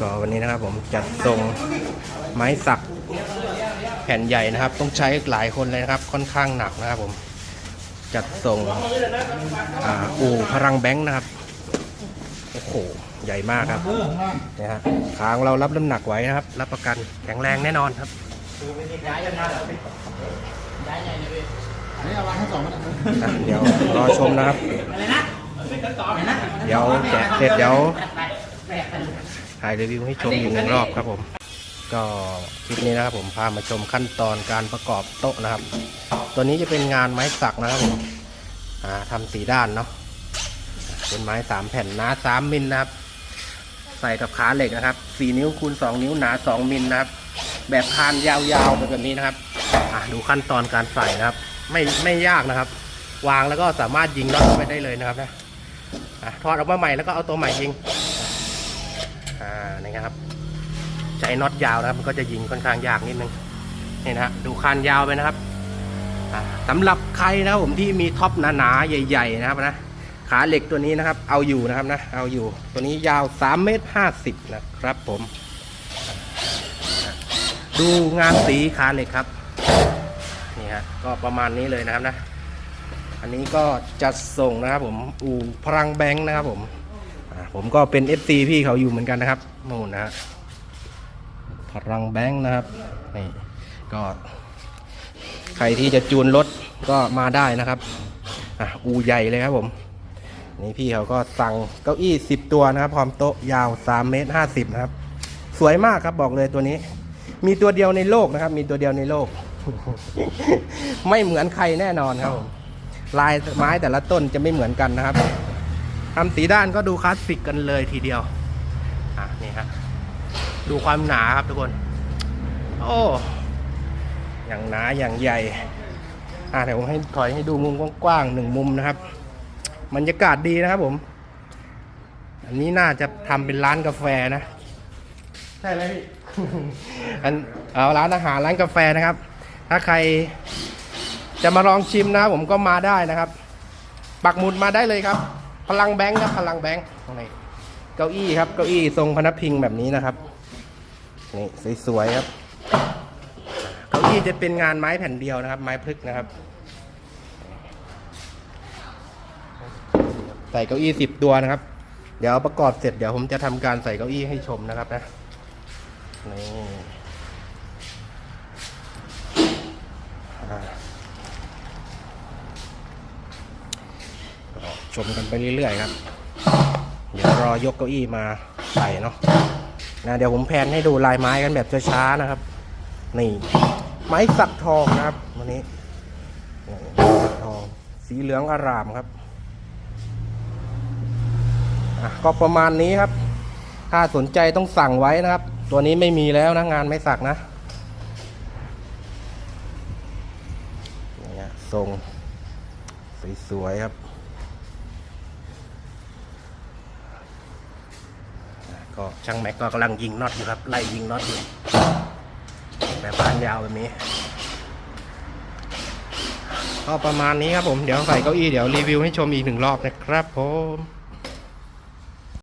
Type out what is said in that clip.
ก็วันนี้นะครับผมจัดทรงไม้สักแผ่นใหญ่นะครับ ต้องใช้หลายคนเลยนะครับ ค่อนข้างหนักนะครับผมจัดทรงอ่าอู่พลังแบงค์นะครับโอ้โหใหญ่มากครับเนี่ยฮะขาของเรารับน้ำหนักไว้นะครับ รับประกันแข็งแรงแน่นอนครับอันนี้เอาวางทั้งสองมันอะเดี๋ยวรอชมนะครับเดี๋ยวแกะเสร็จเดี๋ยว ถ่ายรีวิวให้ชมอีกหนึ่งรอบครับผม ก็คลิปนี้นะครับผมพามาชมขั้นตอนการประกอบโต๊ะนะครับ ตัวนี้จะเป็นงานไม้สักนะครับผมอ่าทำสีด้านเนาะเป็นไม้สามแผ่นหนาสามมิลนะครับ ใส่กับขาเหล็กนะครับสี่นิ้วคูณสองนิ้วหนาสองมิลนะครับ แบบคานยาวๆแบบนี้นะครับอะดูขั้นตอนการใส่นะครับ ไม่ไม่ยากนะครับ วางแล้วก็สามารถยิงน็อตไปได้เลยนะครับนะถอดออกมาใหม่แล้วก็เอาตัวใหม่ยิง อ่านะครับใช้น็อตยาวนะครับมันก็จะยิงค่อนข้างยากนิดนึงนี่นะฮะดูคานยาวไปนะครับอ่าสำหรับใครนะครับผมที่มีท็อปหนาๆใหญ่ ๆ นะครับนะขาเหล็กตัวนี้นะครับ เอาอยู่นะครับนะเอาอยู่ตัวนี้ยาว3เมตร50นะครับผม ดูงานสีขาเหล็กครับนี่ฮะก็ประมาณนี้เลยนะครับนะ อันนี้ก็จัดส่งนะครับผมอู่พลังแบงค์นะครับผม ผมก็เป็น FC พี่เขาอยู่เหมือนกันนะครับนู่นนะฮะพลังแบงค์นะครับนี่ก็ ใครที่จะจูนรถก็มาได้นะครับอะอูใหญ่เลยครับผมนี่พี่เขาก็สั่งเก้าอี้ 10 ตัวนะครับ พร้อมโต๊ะยาว3เมตร50นะครับ สวยมากครับบอกเลยตัวนี้ มีตัวเดียวในโลกนะครับ มีตัวเดียวในโลก ไม่เหมือนใครแน่นอนครับผมลายไม้แต่ละต้นจะไม่เหมือนกันนะครับ ทำสีด้านก็ดูคลาสสิกกันเลยทีเดียว อะนี่ฮะดูความหนาครับทุกคน โอ้ อย่างหนาอย่างใหญ่ อะเดี๋ยวผมให้ถอยให้ดูมุมกว้างๆหนึ่งมุมนะครับบรรยากาศดีนะครับผม อันนี้น่าจะทำเป็นร้านกาแฟนะ ใช่ไหมพี่ อันเอาร้านอาหารร้านกาแฟนะครับ ถ้าใครจะมาลองชิมนะครับผมก็มาได้นะครับ ปักหมุดมาได้เลยครับ พลังแบงค์ครับพลังแบงค์ตรงไหนเก้าอี้ครับเก้าอี้ทรงพนักพิงแบบนี้นะครับนี่สวยๆครับ เก้าอี้จะเป็นงานไม้แผ่นเดียวนะครับ ไม้พลึกนะครับ ใส่เก้าอี้สิบตัวนะครับ เดี๋ยวประกอบเสร็จเดี๋ยวผมจะทำการใส่เก้าอี้ให้ชมนะครับนะนี่อ่าก็ ชมกันไปเรื่อยๆครับ เดี๋ยวรอยกเก้าอี้มาใส่เนาะนะเดี๋ยวผมแพนให้ดูลายไม้กันแบบช้าๆนะครับ นี่ ไม้สักทองนะครับวันนี้สักทองสีเหลืองอารามครับอะก็ประมาณนี้ครับ ถ้าสนใจต้องสั่งไว้นะครับ ตัวนี้ไม่มีแล้วนะงานไม่สักนะเนี่ยทรงสวยๆครับ ก็ช่างแม็กก็กำลังยิงน็อตอยู่ครับไล่ยิงน็อตอยู่แบบบานยาวแบบนี้ก็ประมาณนี้ครับผมเดี๋ยวใส่เก้าอี้เดี๋ยวรีวิวให้ชมอีกหนึ่งรอบนะครับผม